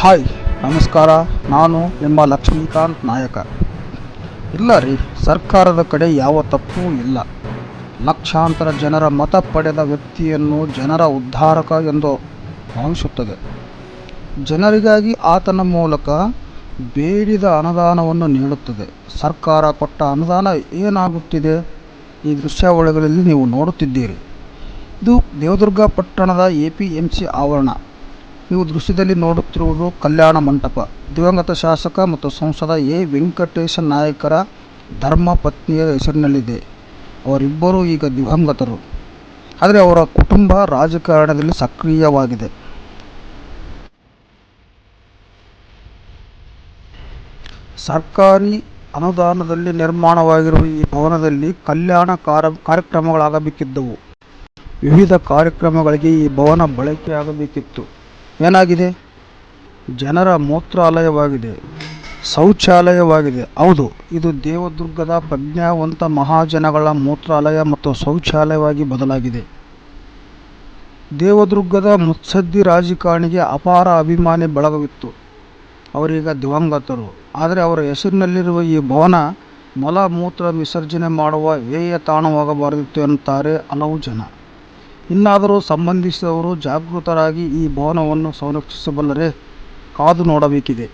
Hi, ನಮಸ್ಕಾರ. ನಾನು ನಿಮ್ಮ ಲಕ್ಷ್ಮೀಕಾಂತ್ ನಾಯಕ. ಇಲ್ಲ ರೀ, ಸರ್ಕಾರದ ಕಡೆ ಯಾವ ತಪ್ಪೂ ಇಲ್ಲ. ಲಕ್ಷಾಂತರ ಜನರ ಮತ ಪಡೆದ ವ್ಯಕ್ತಿಯನ್ನು ಜನರ ಉದ್ಧಾರಕ ಎಂದು ಭಾವಿಸುತ್ತದೆ. ಜನರಿಗಾಗಿ ಆತನ ಮೂಲಕ ಬೇಡಿದ ಅನುದಾನವನ್ನು ನೀಡುತ್ತದೆ. ಸರ್ಕಾರ ಕೊಟ್ಟ ಅನುದಾನ ಏನಾಗುತ್ತಿದೆ ಈ ದೃಶ್ಯಾವಳಿಗಳಲ್ಲಿ ನೀವು ನೋಡುತ್ತಿದ್ದೀರಿ. ಇದು ದೇವದುರ್ಗ ಪಟ್ಟಣದ ಎ ಪಿ ಎಂ ಸಿ ಆವರಣ. ನೀವು ದೃಶ್ಯದಲ್ಲಿ ನೋಡುತ್ತಿರುವುದು ಕಲ್ಯಾಣ ಮಂಟಪ. ದಿವಂಗತ ಶಾಸಕ ಮತ್ತು ಸಂಸದ ಎ. ವೆಂಕಟೇಶ ನಾಯಕರ ಧರ್ಮ ಪತ್ನಿಯ ಹೆಸರಿನಲ್ಲಿದೆ. ಅವರಿಬ್ಬರೂ ಈಗ ದಿವಂಗತರು. ಆದರೆ ಅವರ ಕುಟುಂಬ ರಾಜಕಾರಣದಲ್ಲಿ ಸಕ್ರಿಯವಾಗಿದೆ. ಸರ್ಕಾರಿ ಅನುದಾನದಲ್ಲಿ ನಿರ್ಮಾಣವಾಗಿರುವ ಈ ಭವನದಲ್ಲಿ ಕಲ್ಯಾಣ ಕಾರ ಕಾರ್ಯಕ್ರಮಗಳಾಗಬೇಕಿದ್ದವು. ವಿವಿಧ ಕಾರ್ಯಕ್ರಮಗಳಿಗೆ ಈ ಭವನ ಬಳಕೆಯಾಗಬೇಕಿತ್ತು. ಏನಾಗಿದೆ? ಜನರ ಮೂತ್ರಾಲಯವಾಗಿದೆ, ಶೌಚಾಲಯವಾಗಿದೆ. ಹೌದು, ಇದು ದೇವದುರ್ಗದ ಪ್ರಜ್ಞಾವಂತ ಮಹಾಜನಗಳ ಮೂತ್ರಾಲಯ ಮತ್ತು ಶೌಚಾಲಯವಾಗಿ ಬದಲಾಗಿದೆ. ದೇವದುರ್ಗದ ಮುತ್ಸದ್ದಿ ರಾಜಕಾರಣಿಗೆ ಅಪಾರ ಅಭಿಮಾನಿ ಬಳಗವಿತ್ತು. ಅವರೀಗ ದಿವಂಗತರು. ಆದರೆ ಅವರ ಹೆಸರಿನಲ್ಲಿರುವ ಈ ಭವನ ಮಲ ಮೂತ್ರ ವಿಸರ್ಜನೆ ಮಾಡುವ ವ್ಯಯ ತಾಣವಾಗಬಾರದಿತ್ತು ಎನ್ನುತ್ತಾರೆ ಹಲವು ಜನ. ಇನ್ನಾದರೂ ಸಂಬಂಧಿಸಿದವರು ಜಾಗೃತರಾಗಿ ಈ ಭವನವನ್ನು ಸಂರಕ್ಷಿಸಬಲ್ಲರೆ ಕಾದು ನೋಡಬೇಕಿದೆ.